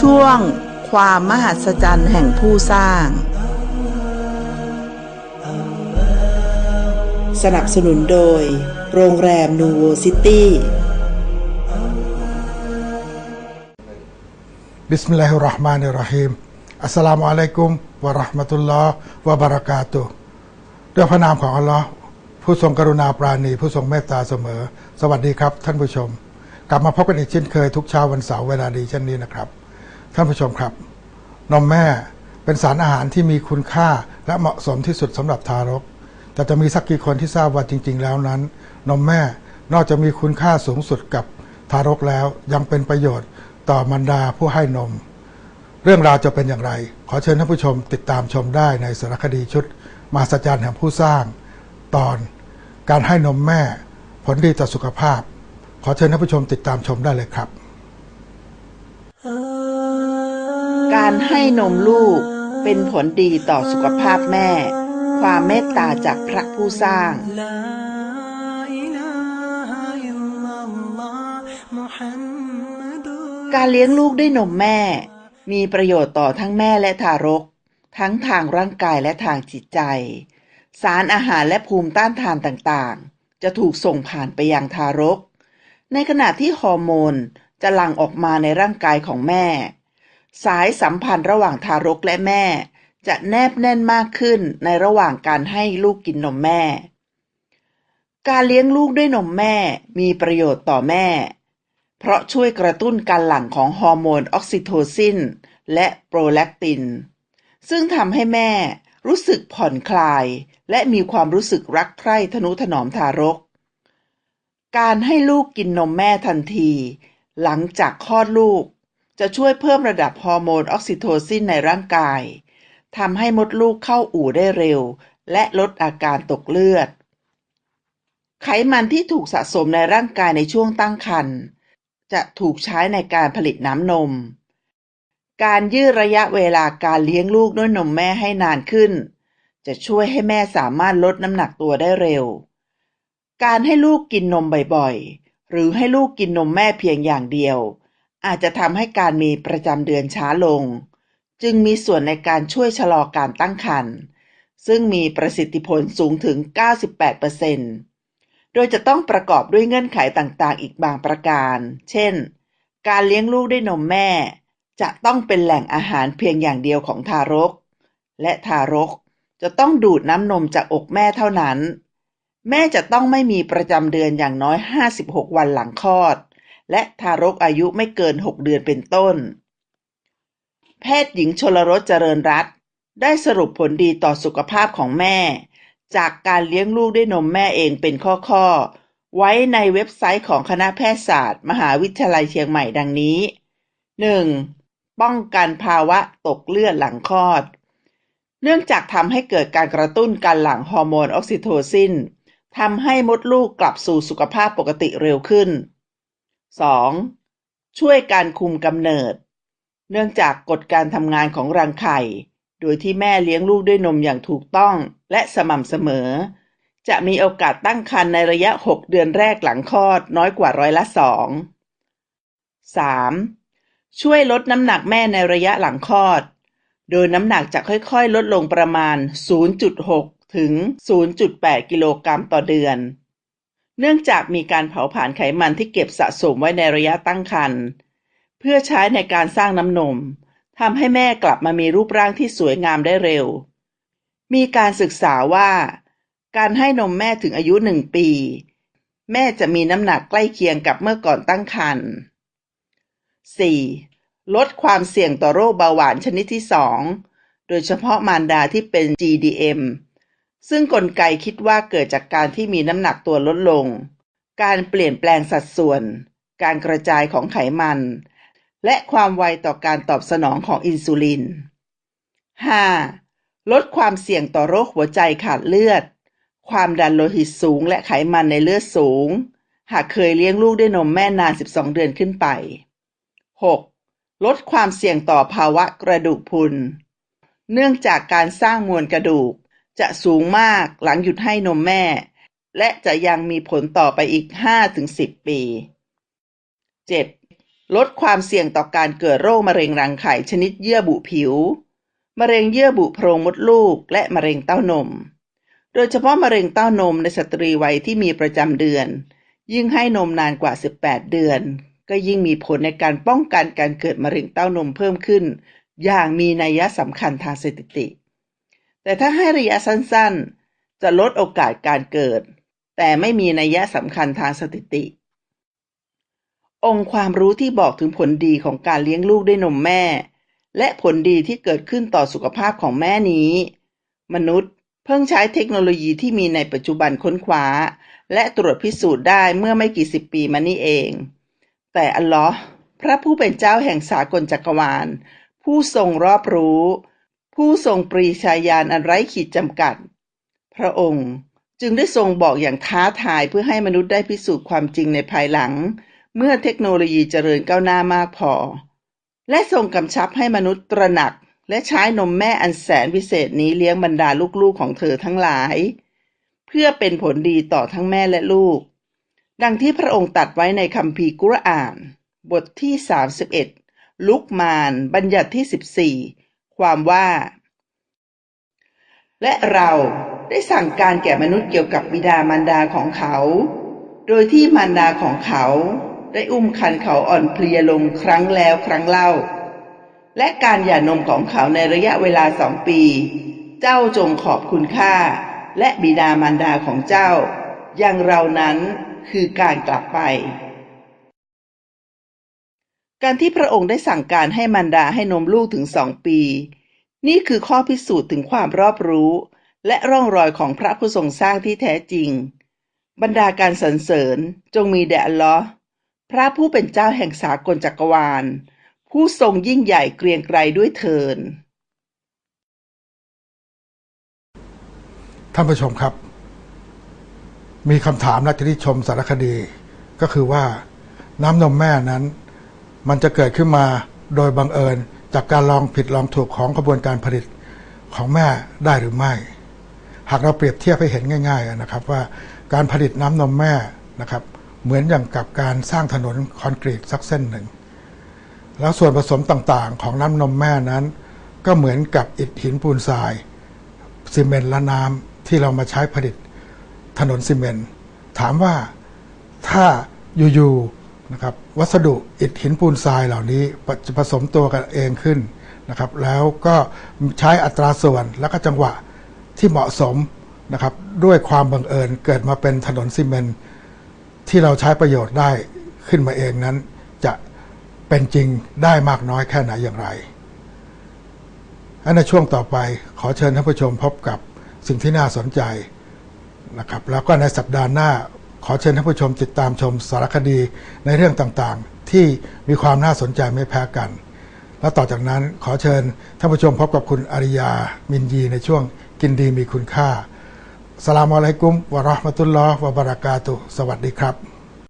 ช่วงความมหัศจรรย์แห่งผู้สร้าง สนับสนุนโดย โรงแรมนูโวซิตี้บิสมิลลาฮิรราะห์มานิรราะฮีมอัสสลามุอะลัยกุมวะราะห์มะตุลลอฮ์วะบะเราะกาตุด้วยพระนามของอัลลอฮ์ผู้ทรงกรุณาปราณี ผู้ทรงเมตตาเสมอ สวัสดีครับท่านผู้ชม กลับมาพบกันอีกเช่นเคยทุกเช้าวันเสาร์เวลาดีเช่นนี้นะครับ ท่านผู้ชมครับ นมแม่เป็นสารอาหารที่มีคุณค่าและเหมาะสมที่สุดสำหรับทารก แต่จะมีสักกี่คนที่ทราบว่าจริง ๆ แล้วนั้น นมแม่นอกจากมีคุณค่าสูงสุดกับทารกแล้วยังเป็นประโยชน์ต่อมารดาผู้ให้นม เรื่องราวจะเป็นอย่างไร ขอเชิญท่านผู้ชมติดตามชมได้ในสารคดีชุดมาสจารย์แห่งผู้สร้าง ตอนการให้นมแม่ผลดีต่อสุขภาพ ขอเชิญท่านผู้ชมติดตามชมได้เลยครับ การให้นมลูกเป็นผลดีต่อสุขภาพแม่ ความเมตตาจากพระผู้สร้าง การเลี้ยงลูกด้วยนมแม่ มีประโยชน์ต่อทั้งแม่และทารก ทั้งทางร่างกายและทางจิตใจ สารอาหารและภูมิต้านทานต่างๆ จะถูกส่งผ่านไปยังทารก ในขณะที่ฮอร์โมนจะหลั่งออกมาในร่างกายของแม่ สายสัมพันธ์ระหว่างทารกและแม่ จะแนบแน่นมากขึ้นในระหว่างการให้ลูกกินนมแม่ การเลี้ยงลูกด้วยนมแม่มีประโยชน์ต่อแม่ เพราะช่วยกระตุ้นการหลั่งของฮอร์โมนออกซิโทซิน และโปรแลคติน ซึ่งทำให้แม่รู้สึกผ่อนคลาย และมีความรู้สึกรักใคร่ทนุถนอมทารก การให้ลูกกินนมแม่ทันที หลังจากคลอดลูก จะช่วยเพิ่มระดับฮอร์โมนออกซิโทซินในร่างกายทำให้มดลูกเข้าอู่ได้เร็ว และลดอาการตกเลือด ไขมันที่ถูกสะสมในร่างกายในช่วงตั้งครรภ์จะถูกใช้ในการผลิตน้ำนม การยืดระยะเวลาการเลี้ยงลูกด้วยนมแม่ให้นานขึ้น จะช่วยให้แม่สามารถลดน้ำหนักตัวได้เร็ว การให้ลูกกินนมบ่อยๆ หรือให้ลูกกินนมแม่เพียงอย่างเดียว อาจจะทำให้การมีประจำเดือนช้าลง จึงมีส่วนในการช่วยชะลอการตั้งครรภ์ซึ่งมีประสิทธิผลสูงถึง 98%โดยจะต้องประกอบด้วยเงื่อนไขต่างๆ อีกบางประการ เช่น การเลี้ยงลูกด้วยนมแม่ จะต้องเป็นแหล่งอาหารเพียงอย่างเดียวของทารก และทารกจะต้องดูดน้ำนมจากอกแม่เท่านั้น แม่จะต้องไม่มีประจำเดือนอย่างน้อย 56 วันหลังคลอด และทารกอายุไม่เกิน 6 เดือนเป็นต้น แพทย์หญิงชลรสเจริญรัตน์ได้สรุปผลดีต่อสุขภาพของแม่ จากการเลี้ยงลูกด้วยนมแม่เองเป็นข้อๆ ไว้ในเว็บไซต์ของคณะแพทยศาสตร์ มหาวิทยาลัยเชียงใหม่ดังนี้ 1. ป้องกันภาวะตกเลือดหลังคลอด เนื่องจากทำให้เกิดการกระตุ้นการหลั่งฮอร์โมนออกซิโทซินทำให้มดลูกกลับสู่สุขภาพปกติเร็วขึ้น 2. ช่วยการคุมกำเนิด เนื่องจากกฎการทำงานของรังไข่ โดยที่แม่เลี้ยงลูกด้วยนมอย่างถูกต้องและสม่ำเสมอ จะมีโอกาสตั้งครรภ์ในระยะ 6 เดือนแรกหลังคลอดน้อยกว่าร้อยละ2 3. ช่วยลดน้ำหนักแม่ในระยะหลังคลอด โดยน้ำหนักจะค่อยๆ ลดลงประมาณ 0.6 ถึง 0.8 กิโลกรัมต่อเดือน เนื่องจากมีการเผาผลาญไขมันที่เก็บสะสมไว้ในระยะตั้งครรภ์เพื่อใช้ในการสร้างน้ำนมทำให้แม่กลับมามีรูปร่างที่สวยงามได้เร็ว มีการศึกษาว่า การให้นมแม่ถึงอายุหนึ่งปี แม่จะมีน้ำหนักใกล้เคียงกับเมื่อก่อนตั้งครรภ์ 4. ลดความเสี่ยงต่อโรคเบาหวานชนิดที่ 2 โดยเฉพาะมารดาที่เป็น GDM ซึ่งกลไกคิดว่าเกิดจากการที่มีน้ำหนักตัวลดลง การเปลี่ยนแปลงสัดส่วน การกระจายของไขมัน และความไวต่อการตอบสนองของอินซูลิน 5. ลดความเสี่ยงต่อโรคหัวใจขาดเลือด ความดันโลหิตสูงและไขมันในเลือดสูง หากเคยเลี้ยงลูกด้วยนมแม่นาน 12 เดือนขึ้นไป 6. ลดความเสี่ยงต่อภาวะกระดูกพรุน เนื่องจากการสร้างมวลกระดูก จะสูงมากหลังหยุดให้นมแม่ และจะยังมีผลต่อไปอีก 5-10 ปี 7. ลดความเสี่ยงต่อการเกิดโรคมะเร็งรังไข่ชนิดเยื่อบุผิว มะเร็งเยื่อบุโพรงมดลูก และมะเร็งเต้านม โดยเฉพาะมะเร็งเต้านมในสตรีวัยที่มีประจำเดือน ยิ่งให้นมนานกว่า 18 เดือน ก็ยิ่งมีผลในการป้องกันการเกิดมะเร็งเต้านมเพิ่มขึ้น อย่างมีนัยสำคัญทางสถิติ แต่ถ้าให้ระยะสั้นๆ จะลดโอกาสการเกิด แต่ไม่มีนัยสำคัญทางสถิติ องค์ความรู้ที่บอกถึงผลดีของการเลี้ยงลูกด้วยนมแม่ และผลดีที่เกิดขึ้นต่อสุขภาพของแม่นี้ มนุษย์เพิ่งใช้เทคโนโลยีที่มีในปัจจุบันค้นคว้า และตรวจพิสูจน์ได้เมื่อไม่กี่สิบปีมานี้เอง แต่อัลลอฮ์พระผู้เป็นเจ้าแห่งสากลจักรวาล ผู้ทรงรอบรู้ ผู้ทรงปรีชาญาณอันไร้ขีดจำกัด พระองค์จึงได้ทรงบอกอย่างท้าทายเพื่อให้มนุษย์ได้พิสูจน์ความจริงในภายหลัง เมื่อเทคโนโลยีเจริญก้าวหน้ามากพอ และทรงกำชับให้มนุษย์ตระหนัก และใช้นมแม่อันแสนวิเศษนี้เลี้ยงบรรดาลูกๆของเธอทั้งหลาย เพื่อเป็นผลดีต่อทั้งแม่และลูก ดังที่พระองค์ตัดไว้ในคัมภีร์กุรอาน บทที่ 31 ลุกมาน บัญญัติที่ 14 ความว่า และเราได้สั่งการแก่มนุษย์เกี่ยวกับบิดามารดาของเขา โดยที่มารดาของเขาได้อุ้มคันเขาอ่อนเพลียลงครั้งแล้วครั้งเล่า และการหย่านมของเขาในระยะเวลาสองปี เจ้าจงขอบคุณค่า และบิดามารดาของเจ้า อย่างเรานั้นคือการกลับไป การที่พระองค์ได้สั่งการให้มารดาให้นมลูกถึงสองปี นี่คือข้อพิสูจน์ถึงความรอบรู้ และร่องรอยของพระผู้ทรงสร้างที่แท้จริง บรรดาการสรรเสริญจงมีแด่อัลลอฮ์พระผู้เป็นเจ้าแห่งสากลจักรวาล ผู้ทรงยิ่งใหญ่เกรียงไกรด้วยเทินท่านผู้ชมครับ มีคำถามนักที่ชมสารคดี ก็คือว่าน้ำนมแม่นั้น มันจะเกิดขึ้นมาโดยบังเอิญจากการลองผิดลองถูกของกระบวนการผลิตของแม่ได้หรือไม่ หากเราเปรียบเทียบให้เห็นง่าย ๆนะครับ ว่าการผลิตน้ำนมแม่นะครับ เหมือนอย่างกับการสร้างถนนคอนกรีตสักเส้นหนึ่ง แล้วส่วนผสมต่างๆ ของน้ำนมแม่นั้น ก็เหมือนกับอิฐหินปูนทรายซีเมนต์และน้ำที่เรามาใช้ผลิตถนนซีเมนต์ถามว่าถ้าอยู่ๆ นะครับวัสดุอิฐหินปูนทรายเหล่านี้จะผสมตัวกันเองขึ้นนะครับแล้วก็ใช้อัตราส่วนและก็จังหวะที่เหมาะสมนะครับด้วยความบังเอิญเกิดมาเป็นถนนซีเมนต์ที่เราใช้ประโยชน์ได้ขึ้นมาเองนั้น จะเป็นจริงได้มากน้อยแค่ไหนอย่างไรในช่วงต่อไปขอเชิญท่านผู้ชมพบกับสิ่งที่น่าสนใจนะครับแล้วก็ในสัปดาห์หน้า ขอเชิญท่านผู้ชมติดตามชมสารคดีในเรื่องต่างๆ ที่มีความน่าสนใจไม่แพ้กัน และต่อจากนั้นขอเชิญท่านผู้ชมพบกับคุณอาริยา มินยีในช่วงกินดีมีคุณค่าสลามอะลัยกุมวะราะห์มะตุลลอฮ์วะบาราะกาตุ สวัสดีครับ